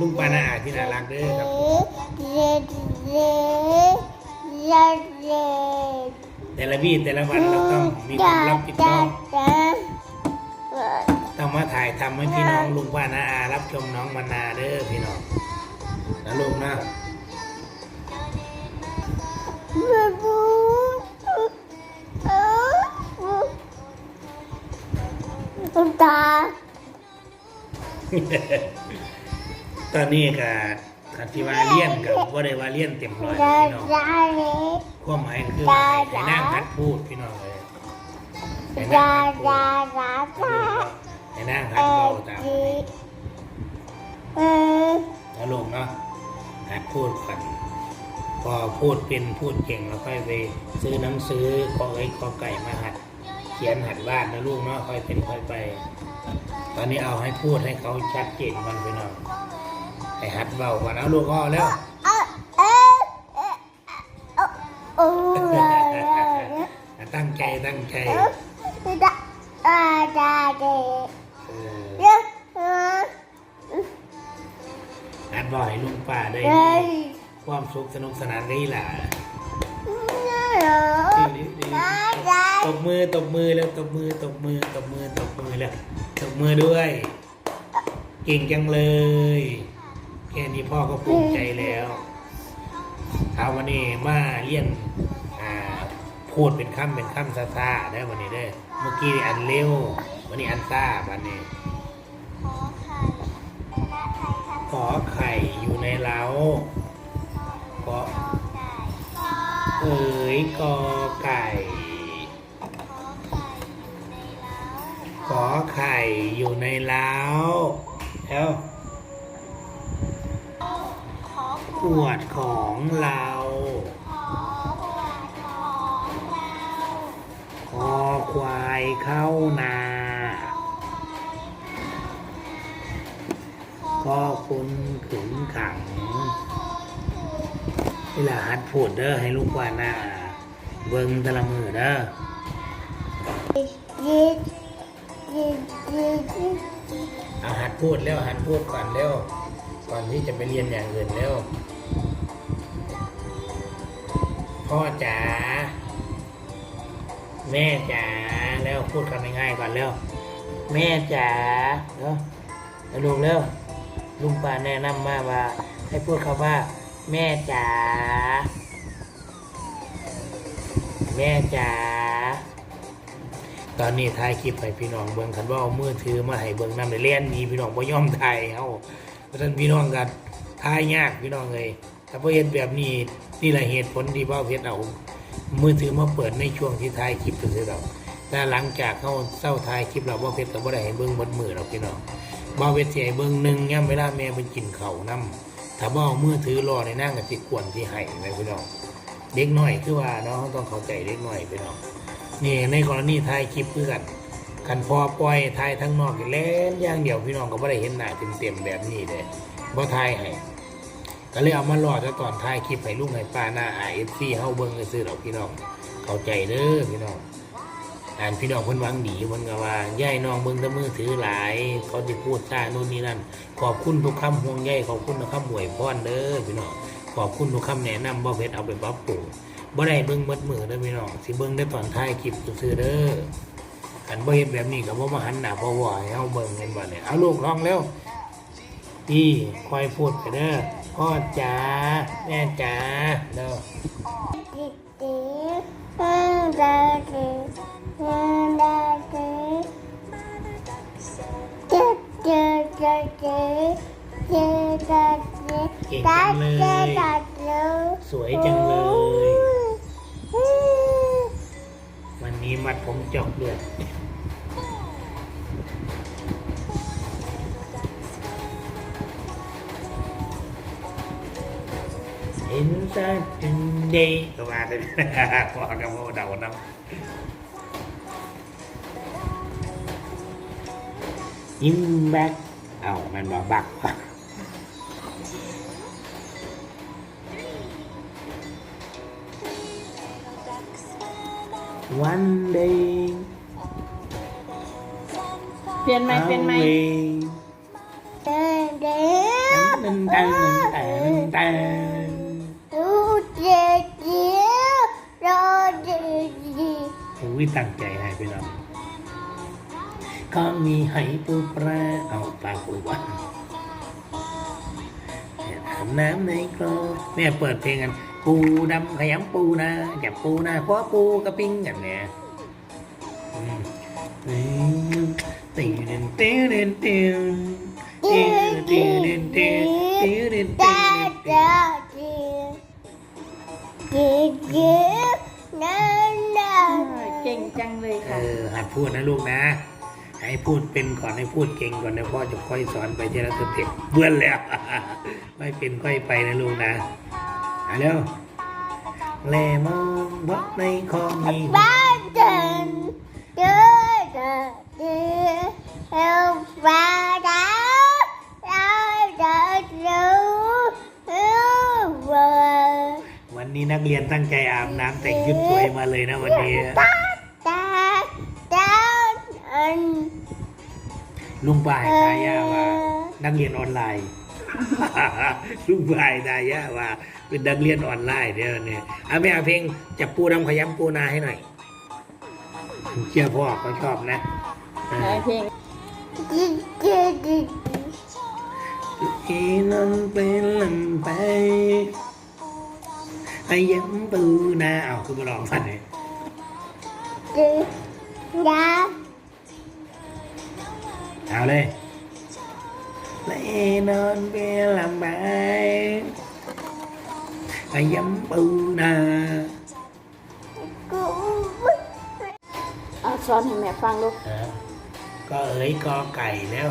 ลุงปานาอาที่น่ารักเด้อครับ แต่ละวี่แต่ละวันเราต้องมีความรับผิดชอบต้องมาถ่ายทำให้พี่น้องลุงป้านาอารับชมน้องมานาเด้อพี่น้องนะลุงนะตา ตอนนี้กับคันที่ว่าเลียนกับว่าได้ว่าเลียนเต็มร้อยพี่น้องความหมายคือว่าให้นั่งหัดพูดพี่น้องเลยให้นั่งดาหัดพูดดาดาดาให้นั่งหัเอดเบาตามแล้วลงเนาะหัดพูดกันพอพูดเป็นพูดเก่งแล้วค่อยไปซื้อหนังสือขอไอ้ขอไก่มาหัด เขียนหัดวาดนะลูกเนาะค่อยเป็นค่อยไป ตอนนี้เอาให้พูดให้เขาชัดเจนมันพี่น้อง ให้หัดเบาก่อนเอาลูกอ้อแล้วโอ้ดาดาตั้งใจตั้งใจหัดบ่อยลุงป้าได้ความสุขสนุกสนานนี่แหละตบมือตบมือแล้วตบมือตบมือตบมือตบมือแล้วตบมือด้วย เก่งจังเลย แค่นี้พ่อก็ภูมิใจแล้วเอาวันนี้มาเรียนอ่าพูดเป็นคำเป็นคำซาซาได้วันนี้ได้เมื่อกี้อันเร็ววันนี้อันซ่าวันนี้ ขอไข่อยู่ในเล้าขอเอ๋ยกอไก่ ขอไข่อยู่ในเล้าแล้ว ขวดของเรา คอควายเข้านา ก็คุณขึงขังเวลาหัดพูดเด้อให้ลูกว่าหน้า เบิ่งตะละมือเด้อเอาหัดพูดแล้วหัดพูดก่อนเร็ว ก่อนที่จะไปเรียนอย่างอื่นเร็วพ่อจ๋าแม่จ๋าแล้วพูดคำง่ายๆก่อนเร็วแม่จ๋าเร็วแล้วลุงเร็วลุงป้าแนะนำมาว่า ให้พูดคำว่า แม่จ๋าแม่จ๋าตอนนี้ถ่ายคลิปให้พี่น้องเบิ่งคันว่าเอามือถือมาให้เบิ่งนำได้เล่นหนี้พี่น้องบ่ยอมถ่ายเฮา เพราะฉะนั้นพี่น้องกันถ่ายยากพี่น้องเลยถ้าบ่เห็นแบบนี้นี่แหละเหตุผลที่บ่าเพชรเอามือถือมาเปิดในช่วงที่ถ่ายคลิปซื่อๆดอกแต่หลังจากเขาเศร้าถ่ายคลิปแล้วบ่าเพชรก็บ่ได้ให้เบิ่งหมดมือหรอกพี่น้องบ่าวเพชรสิให้เบิ่งหนึ่งย่ํเวลาแม่ไปกินเขาวนํถ้าบ่เอามือถือรอในนั่งก็สิกวนสิให้แม่พี่น้องเด็กน้อยคือว่าเนาะต้องเข้าใจเด็กน้อยพี่น้องนี่ในกรณีถ่ายคลิปคือกัน กันพอปล่อยถ่ายทั้งนอกแล่นอย่างเดียวพี่น้องก็ไม่ได้เห็นหน้าเต็มๆแบบนี้เลยบ่ถ่ายให้ก็เลยเอามารอจะตอนถ่ายคลิปให้ลุงให้ป้าหน้าไอเอฟซีเฮาเบิ่งซื้อดอกพี่น้องเข้าใจเด้อพี่น้องอ่านพี่น้องเพิ่นวังดีเพิ่นก็ว่าย่ายน้องเบิ่งต่มือถือหลาย เขาสิพูดซ่านู่นนี่นั่น ขอบคุณทุกคำห่วงใยขอบคุณทุกคำหวยพรเด้อพี่น้องขอบคุณทุกคำแนะนำบ่เพชรเอาไปปรับปรุงบ่ได้เบิ่งหมดมือเด้อพี่น้องสิเบิ่งได้ตอนถ่ายคลิปซื่อเด้อ อันบ่เห็นแบบนี้ก็บ่มาหันหน้าพ่อวให้เฮาเบิ่งเห็นบ่เนี่ยเอาลูกร้องเร็วอีคอยพูดไปเด้อพ่อจ๋าแม่จ๋าเด้อดีดีอืมดาดีอืมดาดีเจ๊เจ๊เจ๊เจ๊เจ๊ดาดีเก่งดาจังเลเจ๊ยดาดีสวยจังเลย มัดผมจอกด้วยเห็นซะจึงเดย์ เดย์ปลี่ยนไหมเปลี่ยนไหมเดินเดินตันตันตันตันดูเจียวเจียวรอดีดีโอ้ยตั้งใจให้พี่น้องก็มีให้ปูปลาเอาปลาปูวะเนี่ยอาบน้ำในคลองแม่เปิดเพลงกัน ปูดำขยำปูนะจับปูนะคว้าปูกระปิ้งกันเนี่ยอืมอืมตีเด่นตีเด่นตีเด่นตีเด่นตีเด่นตีเด่นตีตาเด่นตาเจียวเจียวเจียวนั่นนั่นเก่งจังเลยเอค่ะอหัดพูดนะลูกนะ ให้พูดเป็นก่อนให้พูดเก่งก่อนนะพ่อจะค่อยสอนไปทีละสเต็ปเบื่อแล้ว ไม่เป็นค่อยไปนะลูกนะ มาเร็วแลมองเพราะในคลองมีบ้านเดินเดินเดินเดินเอาบ้านเดินเราเดินดูเอาเวิร์วันนี้นักเรียนตั้งใจอาบน้ำแต่งชุดสวยมาเลยนะวันนี้ตาตาตาอันลุงบ่ายทายาว่านักเรียนออนไลน์ ลุงบายทายาว่า เป็นนักเรียนออนไลน์เดี๋ยวนี้เอาไม่เอาเพลงจับปูดำขยำปูนาให้หน่อยเชื่อพ่อเขาชอบนะเอไหนเพลงอีนันเป็นลำไปไอ้ยำปูนาเอาคือมาลองฟันเลยจิยาเอาเลย ไอ้นอนเป็นลำไปไอ้ย้ำปูนาเอาสอนให้แม่ฟังลูกก็เอ๋ยกอไก่แล้ว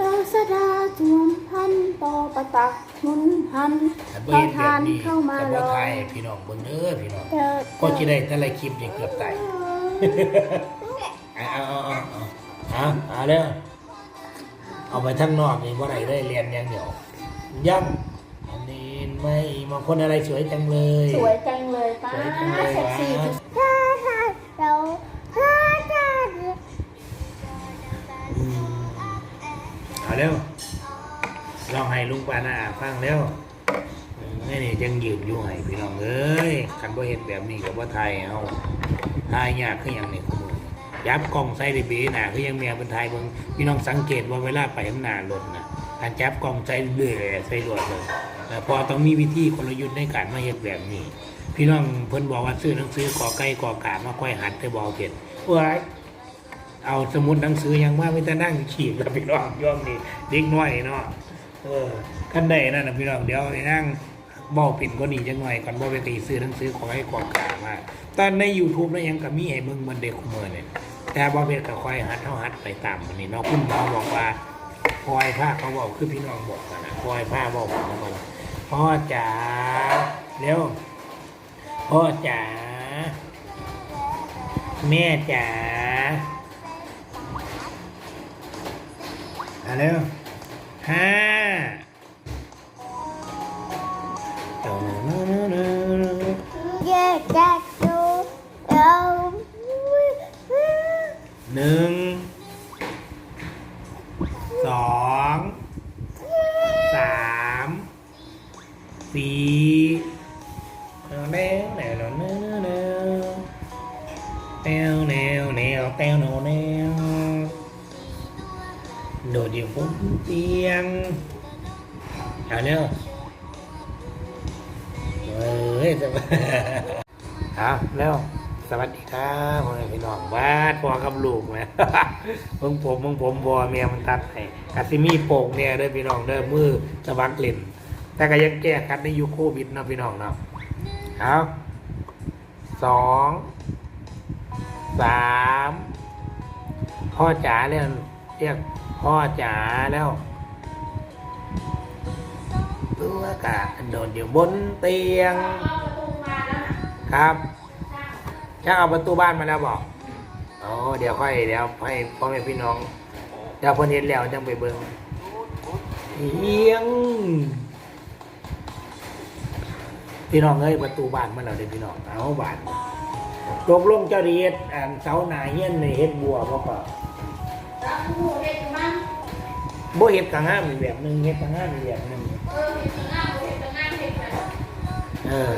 ดาวสดาจวมพันต่อประตักหมุนหันพเบิ่อทานเข้ามาแต่ลบ่อไทยพี่น้องบิ่งเด้อพี่น้องก็จะได้แต่ละคลิปนี่เกือบตายเอาเอาเอาเอาเอาเอาเอา เด้อเอาไปทั้งนอกนี่ว่าไรได้เรียนอย่างเดียวย่ำอันนี้ไม่มาคนอะไรสวยจังเลย สวยจังเลยป้าสวยจังเลยเซ็กซี่วะ ถ้าถ้าเราถ้าถ้าอืมเอาเร็วลองให้ลุงปานาฟังเร็วอืมนี่นี่ยังยืนอยู่ให้พี่น้องเอ้ยคันบ่เห็นแบบนี้กับว่าไทยเอาทายยากขึ้นอหย่างนี้คุณ ยับกล้องใส่ได้บีหนาคือยังเมียเป็นไทยเบิ่งพี่น้องสังเกตว่าเวลาไปข้างหน้ารถนะการจับกล้องใส่เรื่อยใส่รวดเลยแต่พอต้องมีวิธีกลยุทธ์ในการมาเห็นแบบนี้ พี่น้องเพิ่นบอกว่าซื้อหนังสือกอไก่กอกามาค่อยหัดแต่บอกเห็นว้าเอาสมุดหนังสือยังว่าไม่แต่นั่งขีดแล้วพี่น้องย่อมนี่เด็กน้อยเนาะเออขั้นใดนั่นนะพี่น้องเดี๋ยวไอ้นั่งเบาปิ่นก็หนีจังหน่อยก่อนบ่ไปตีซื้อหนังสือของให้กอกามาแตอนใน YouTube แล้วยังก็มีให้มึงมันเด็กคุมเมอเนี่ย แต่บ่เพชรก็ค่อยหัดเท่าหัดไปตามมันนี่เนาะคุณหมอบอกว่าคอยผ้าเขาบอกคือพี่น้องบอกกันนะคอยผ้าบอกผมนะพ่อจ๋าเร็วพ่อจ๋าแม่จ๋ามาเร็วห้า หนึ่งสองสามสี่แนวแนวแนวแนวแนวแนวแนวแนวแนวแนวแนวโดดอยู่บนเตียงเอาเร็วเฮ้ยจะมาเอาเร็ว สวัสดีครับพ่อแม่พี่น้องบ้าพ่อกับลูกนะมึงผมมึงผมพ่อเมียมันตัดให้กาซิมีโป่งเนี่ยเด้อพี่น้องเด้อมือสวักเล่นแต่ก็ยังแก้คัดในยุคโควิดนะพี่น้องเนาะเอาสองสามพ่อจ๋าเรียกเรียกพ่อจ๋าแล้วตัวกะโดดอยู่บนเตียง ครับ ช่างเอาประตูบ้านมาแล้วบอกอ๋อเดี๋ยวค่อยเดี๋ยวให้พ่อแม่พี่น้องเดี๋ยวเพิ่นเห็นแล้วจังไปเบิ่งเอียง พี่น้องเอ้ยประตูบ้านมาแล้วเด้อพี่น้องเอาบ้านตกลงเจ้าดีเฮ็ดอันเสาหน้าเฮียนในเฮ็ดบัวบ่ก็ผู้เด็กมันบ่เฮ็ดกะงามอีกแบบหนึงเฮ็ดกะงามอีกแบบหนึงเออ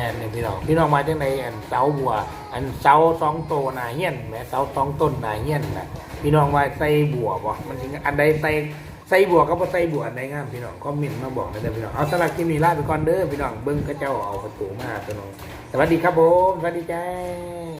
แอนเนี่ยพี่น้องพี่น้องมาจากไดอันเสาบัว อันเสาสองโตวหนาเฮียนแหมเสาสองต้นหนาเฮียนนะพี่น้องว่าใส่บัวบ่มันถึงอันใดใส่ใส่บัวก็บ่ใส่บัวอันใดงามพี่น้องก็มินมาบอกหน่อยเด้อพี่น้องเอาสลักที่มีลาไปก่อนเด้อพี่น้องเบิ้งกระเจ้าเอาประตูมาพี่น้องสวัสดีครับผมสวัสดีจ้า